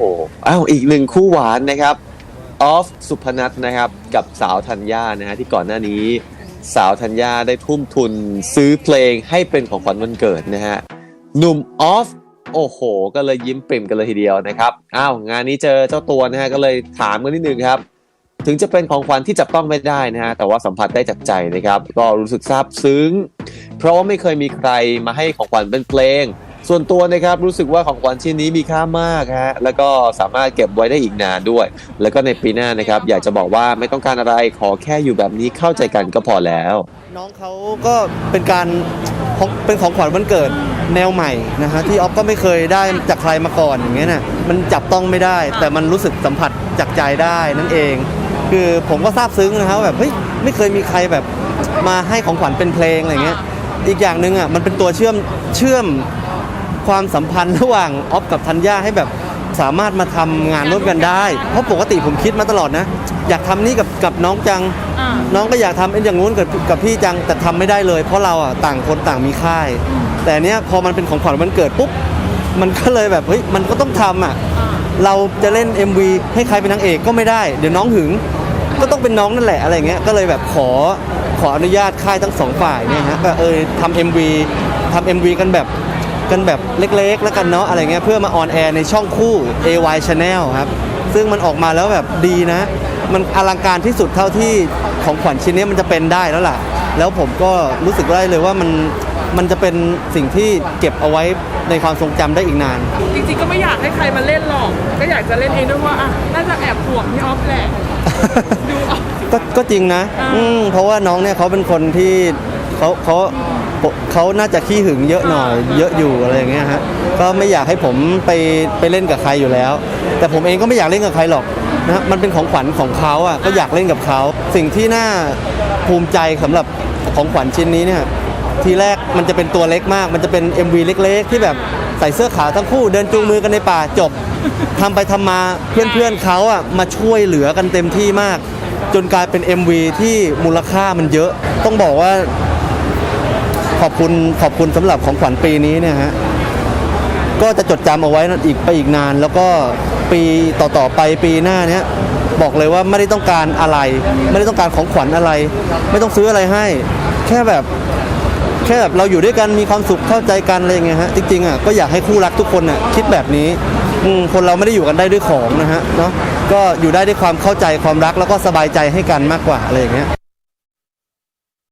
โหอ้าวอีกหนึ่งคู่หวานนะครับออฟสุพนัทนะครับ กับสาวธัญญานะฮะที่ก่อนหน้านี้ สาวธัญญาได้ทุ่มทุนซื้อเพลงให้เป็นของขวัญวันเกิดนะฮะหนุ่มออฟโอ้โห ก็เลยยิ้มปริ่มกันเลยทีเดียวนะครับอ้าวงานนี้เจอเจ้าตัวนะฮะก็เลยถามกันนิดนึงครับ ถึงจะเป็นของขวัญที่จับต้องไม่ได้นะฮะแต่ว่าสัมผัสได้จากใจนะครับ ก็รู้สึกซาบซึ้ง เพราะว่าไม่เคยมีใครมาให้ของขวัญเป็นเพลง ส่วนตัวนะครับรู้สึกว่าของขวัญชิ้นนี้มีค่ามากฮะแล้วก็สามารถเก็บไว้ได้อีกนานด้วย แล้วก็ในปีหน้านะครับอยากจะบอกว่าไม่ต้องการอะไรขอแค่อยู่แบบนี้เข้าใจกันก็พอแล้ว น้องเขาก็เป็นการเป็นของขวัญวันเกิดแนวใหม่นะฮะที่ออฟก็ไม่เคยได้จากใครมาก่อนอย่างเงี้ยน่ะมันจับต้องไม่ได้ แต่มันรู้สึกสัมผัสจากใจได้นั่นเอง คือผมก็ซาบซึ้งนะครับแบบเฮ้ยไม่เคยมีใครแบบมาให้ของขวัญเป็นเพลงอะไรเงี้ยอีกอย่างหนึ่งอะมันเป็นตัวเชื่อมเชื่อม ความสัมพันธ์ระหว่างออฟกับธัญญาให้แบบสามารถมาทำงานร่วมกันได้ เพราะปกติผมคิดมาตลอดนะ อยากทำนี่กับกับน้องจังอ่าน้องก็อยากทำเอ็นอย่างงู้นกับกับพี่จังแต่ทำไม่ได้เลย เพราะเราอะต่างคนต่างมีค่าย แต่เนี้ยพอมันเป็นของขวัญวันเกิดปุ๊บมันก็เลยแบบเฮ้ยมันก็ต้องทำอะอ่าเราจะเล่น MV ให้ใครเป็นนางเอกก็ไม่ได้ เดี๋ยวน้องหึงก็ต้องเป็นน้องนั่นแหละอะไรเงี้ยก็เลยแบบขอขออนุญาตค่ายทั้งสองฝ่ายเนี่ยฮะก็เออทำ MV ทำ MV กันแบบ กันแบบเล็กๆ แล้วกันเนาะอะไรเงี้ยเพื่อมาออนแอร์ในช่องคู่ AY Channel ครับ ซึ่งมันออกมาแล้วแบบดีนะ มันอลังการที่สุดเท่าที่ของขวัญชิ้นนี้มันจะเป็นได้แล้วล่ะ แล้วผมก็รู้สึกได้เลยว่ามันมันจะเป็นสิ่งที่เก็บเอาไว้ในความทรงจำได้อีกนาน จริงๆก็ไม่อยากให้ใครมาเล่นหรอก ก็อยากจะเล่นเองด้วยว่าอะน่าจะแอบห่วงพี่ออฟแหละดูออกก็ก็จริงนะอ่าอืมเพราะว่าน้องเนี่ยเขาเป็นคนที่เขาเขา เขาน่าจะขี้หึงเยอะหน่อยเยอะอยู่อะไรอย่างเงี้ยฮะก็ไม่อยากให้ผมไปไปเล่นกับใครอยู่แล้ว แต่ผมเองก็ไม่อยากเล่นกับใครหรอกนะฮะมันเป็นของขวัญของเขาอะก็อยากเล่นกับเขาสิ่งที่น่าภูมิใจสำหรับของขวัญชิ้นนี้เนี่ยทีแรกมันจะเป็นตัวเล็กมาก มันจะเป็น MV เล็ก ๆ ที่แบบใส่เสื้อขาวทั้งคู่เดินจูงมือกันในป่าจบทำไปทำมาเพื่อนๆเขาอะมาช่วยเหลือกันเต็มที่มาก จนกลายเป็น MV ที่มูลค่ามันเยอะ ต้องบอกว่า ขอบคุณขอบคุณสำหรับของขวัญปีนี้เนี่ยฮะก็จะจดจำเอาไว้อีกไปอีกนาน แล้วก็ปีต่อๆไปปีหน้าเนี้ยบอกเลยว่าไม่ได้ต้องการอะไร ไม่ได้ต้องการของขวัญอะไร ไม่ต้องซื้ออะไรให้ แค่แบบแค่แบบเราอยู่ด้วยกันมีความสุขเข้าใจกันอะไรอย่างเงี้ยฮะจริงๆอะก็อยากให้คู่รักทุกคนน่ะคิดแบบนี้อืมคนเราไม่ได้อยู่กันได้ด้วยของนะฮะเนาะก็อยู่ได้ด้วยความเข้าใจความรักแล้วก็สบายใจให้กันมากกว่าอะไรอย่างเงี้ย